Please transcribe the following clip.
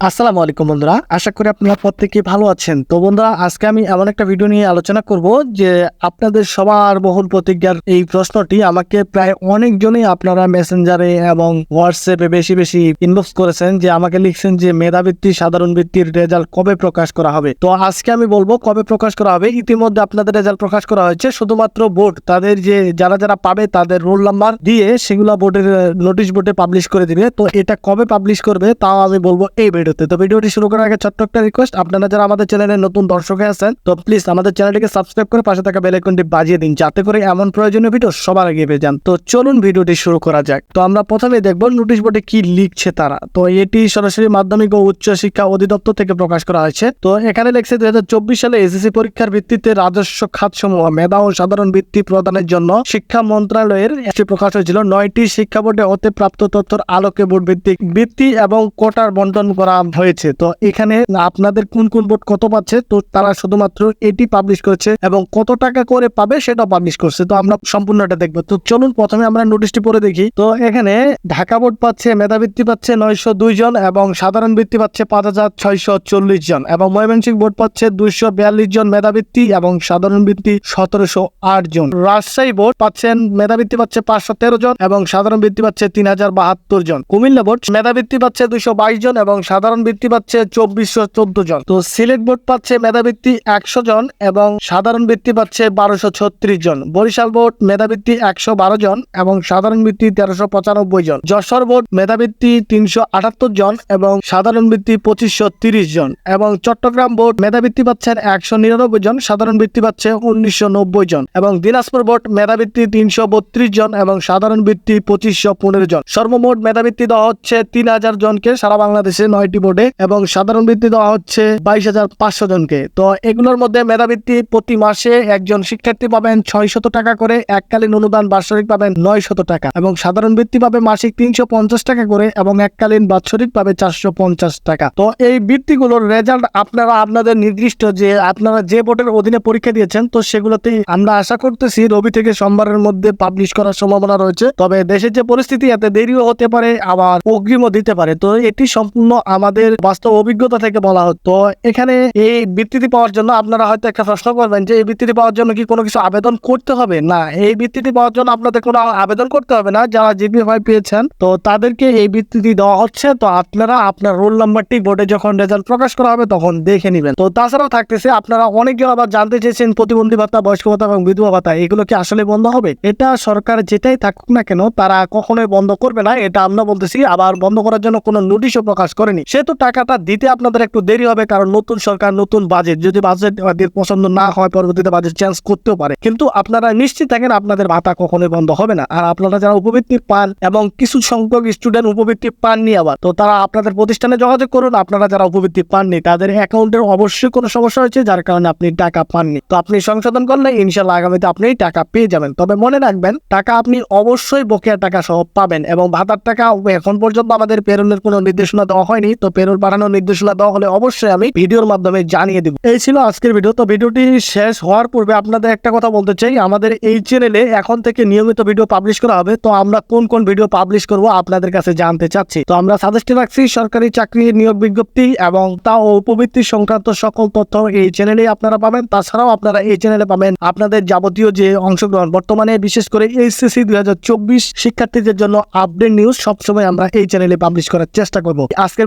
আসসালামু আলাইকুম বন্ধুরা, আশা করি আপনারা প্রত্যেকে ভালো আছেন। তো বন্ধুরা, আজকে আমি এমন একটা ভিডিও নিয়ে আলোচনা করব যে আপনাদের সবার বহুল প্রতিজ্ঞার এই প্রশ্নটি আমাকে প্রায় অনেকজনই আপনারা মেসেঞ্জারে এবং হোয়াটসঅ্যাপে বেশি বেশি ইনবক্স করেছেন যে আমাকে লিখছেন যে মেধাবৃত্তি, সাধারণ বৃত্তির রেজাল্ট কবে প্রকাশ করা হবে? তো আজকে আমি বলব কবে প্রকাশ করা হবে। ইতিমধ্যে আপনাদের রেজাল্ট প্রকাশ করা হয়েছে। শুধুমাত্র বোর্ড তাদের যে যারা যারা পাবে তাদের রোল নাম্বার দিয়ে সেগুলো বোর্ডের নোটিশ বোর্ডে পাবলিশ করে দিবে। তো এটা কবে পাবলিশ করবে তাও আমি বলব এই ভিডিওতে। তো ভিডিওটি শুরু করার আগে ছোট্ট একটা রিকোয়েস্ট আপনারা যারা আমাদের চ্যানেলে নতুন দর্শক আছেন, তো প্লিজ আমাদের চ্যানেলটিকে সাবস্ক্রাইব করে পাশে থাকা বেল আইকনটি বাজিয়ে দিন, যাতে করে এমন প্রয়োজনীয় ভিডিও সবার আগে পেয়ে যান। তো চলুন ভিডিওটি শুরু করা যাক। তো আমরা প্রথমে দেখব নোটিশ বোর্ডে কি লিখছে তারা। তো এটি সরাসরি মাধ্যমিক ও উচ্চ শিক্ষা অধিদপ্তর থেকে প্রকাশ করা হয়েছে। তো এখানে লেখছে দুই সালে এসএসসি পরীক্ষার ভিত্তিতে রাজস্ব খাতসমূহ, মেধা ও সাধারণ বৃত্তি প্রদানের জন্য শিক্ষা মন্ত্রণালয়ের একটি প্রকাশ হয়েছিল। নয়টি শিক্ষা বোর্ডে হতে প্রাপ্ত তথ্যের আলোকে বোর্ড ভিত্তিক বৃত্তি এবং কোটার বন্টন করা হয়েছে। তো এখানে আপনাদের কোন কোন বোর্ড কত পাচ্ছে? তো তারা শুধুমাত্র এটি পাবলিশ করেছে এবং কত টাকা করে পাবে সেটা পাবলিশ করছে। তো আমরা সম্পূর্ণটা দেখব। তো চলুন প্রথমে আমরা নোটিশটি পড়ে দেখি। তো এখানে ঢাকা বোর্ড পাচ্ছে মেধাবৃত্তি পাচ্ছে নয়শো দুই জন এবং সাধারণ বৃত্তি পাচ্ছে পাঁচ হাজার ছয়শো চল্লিশ জন এবং ময়মনসিংহ বোর্ড পাচ্ছে দুইশো বিয়াল্লিশ জন মেধাবৃত্তি এবং সাধারণ বৃত্তি সতেরোশো আট জন। রাজশাহী বোর্ড পাচ্ছেন মেধাবৃত্তি পাচ্ছে পাঁচশো তেরো জন এবং সাধারণ বৃত্তি পাচ্ছে তিন হাজার বাহাত্তর জন। কুমিল্লা বোর্ড মেধাবৃত্তি পাচ্ছে দুইশো বাইশ জন এবং সাধারণ বৃত্তি পাচ্ছে চব্বিশশো চোদ্দ জন। তো সিলেট বোর্ড পাচ্ছে মেধাবৃত্তি একশো জন এবং সাধারণ বৃত্তি পাচ্ছে বারোশো ছত্রিশ জন। বরিশাল বোর্ড মেধাবৃত্তি একশো বারো জন এবং সাধারণ বৃত্তি তেরোশো পঁচানব্বই জন। যশোর বোর্ড মেধাবৃত্তি তিনশো আটাত্তর জন এবং সাধারণ বৃত্তি পঁচিশশো তিরিশ জন এবং চট্টগ্রাম বোর্ড মেধাবৃত্তি পাচ্ছেন একশো নিরানব্বই জন, সাধারণ বৃত্তি পাচ্ছে উনিশশো নব্বই জন এবং দিনাজপুর বোর্ড মেধাবৃত্তি তিনশো বত্রিশ জন এবং সাধারণ বৃত্তি পঁচিশশো পনেরো জন। সর্বমোট মেধাবৃত্তি দেওয়া হচ্ছে তিন হাজার জনকে সারা বাংলাদেশে নয়টি বোর্ডে এবং সাধারণ বৃত্তি দেওয়া হচ্ছে বাইশ হাজার পাঁচশো জনকে। তো এগুলোর মধ্যে মেধাবৃত্তি প্রতি মাসে একজন শিক্ষার্থী পাবেন ছয় শত টাকা করে, এককালীন অনুদান বাৎসরিক পাবেন নয় শত টাকা এবং সাধারণ বৃত্তি পাবে মাসিক তিনশো পঞ্চাশ টাকা করে এবং এককালীন বাৎসরিক পাবে চারশো পঞ্চাশ টাকা। তো এই বৃত্তিগুলোর রেজাল্ট আপনারা আপনাদের নির্দিষ্ট যে আপনারা যে বোর্ডের অধীনে পরীক্ষা দিয়েছেন, তো সেগুলোতে আমরা আশা করতেছি রবি থেকে সোমবারের মধ্যে পাবলিশ করার সম্ভাবনা রয়েছে। তবে দেশের যে পরিস্থিতি, এতে দেরিও হতে পারে, আবার অগ্রিমও দিতে পারে। তো এটি সম্পূর্ণ আমাদের বাস্তব অভিজ্ঞতা থেকে বলা হতো এখানে এই বৃত্তিটি পাওয়ার জন্য আপনারা হয়তো একটা প্রশ্ন করবেন যে, এই বৃত্তিটি পাওয়ার জন্য কি কোনো কিছু আবেদন করতে হবে? না, এই বৃত্তিটি পাওয়ার জন্য আপনাদের কোনো আবেদন করতে হবে না, যারা জিপি হয় পেয়েছেন। তো তাদেরকে এই বৃত্তিটি দেওয়া হচ্ছে। তো আপনারা আপনার রোল নাম্বারটি বোর্ডে যখন রেজাল্ট প্রকাশ করা হবে, তখন দেখে নেবেন। তো তাছাড়াও থাকতেছে, আপনারা অনেকে আবার জানতে চেয়েছেন, প্রতিবন্ধী ভাতা, বয়স্ক ভাতা এবং বিধবা ভাতা, এগুলো কি আসলে বন্ধ হবে? এটা সরকার যেটাই থাকুক না কেন, তারা কখনোই বন্ধ করবে না। এটা আমরা বলতেছি, আবার বন্ধ করার জন্য কোনো নোটিশও প্রকাশ করেনি। সেহেতু টাকাটা দিতে আপনাদের একটু দেরি হবে, কারণ নতুন সরকার, নতুন বাজেট যদি বাজেট পছন্দ না হয়, পরবর্তীতে বাজেট চেঞ্জ করতেও পারে। কিন্তু আপনারা নিশ্চিত থাকেন আপনাদের ভাতা কখনোই বন্ধ হবে না। আর আপনারা যারা উপবৃত্তি পান এবং কিছু সংখ্যক স্টুডেন্ট উপবৃত্তি পাননি আবার, তো তারা আপনাদের প্রতিষ্ঠানে যোগাযোগ করুন। আপনারা যারা উপবৃত্তি পাননি, তাদের অ্যাকাউন্টের অবশ্যই কোনো সমস্যা হয়েছে, যার কারণে আপনি টাকা পাননি। তো আপনি সংশোধন করলে ইনশাল্লাহ আগামীতে আপনি টাকা পেয়ে যাবেন। তবে মনে রাখবেন, টাকা আপনি অবশ্যই বকেয়া টাকা সহ পাবেন এবং ভাতার টাকা এখন পর্যন্ত আমাদের পেরোলের কোনো নির্দেশনা দেওয়া হয়নি। তো পেরোল পাঠানোর নির্দেশনা দেওয়া হলে অবশ্যই আমি ভিডিওর মাধ্যমে জানিয়ে দেবো। এই ছিল আজকের ভিডিও। তো ভিডিওটি শেষ হওয়ার পূর্বে আপনাদের একটা কথা বলতে চাই। আমাদের এই চ্যানেলে এখন থেকে নিয়মিত ভিডিও পাবলিশ করা হবে। তো আমরা কোন কোন ভিডিও পাবলিশ করব আপনাদের কাছে জানতে চাচ্ছি। তো আমরা সাজেস্ট রাখছি সরকারি চাকরি নিয়োগ বিজ্ঞপ্তি এবং তা উপবৃত্তি সংক্রান্ত সকল তথ্য এই চ্যানেলে আপনারা পাবেন। তাছাড়াও আপনারা এই চ্যানেলে পাবেন আপনাদের যাবতীয় যে অংশগ্রহণ। বর্তমানে বিশেষ করে এইচএসসি দুই হাজার চব্বিশ শিক্ষার্থীদের জন্য আপডেট নিউজ সবসময় আমরা এই চ্যানেলে পাবলিশ করার চেষ্টা করব। আজকের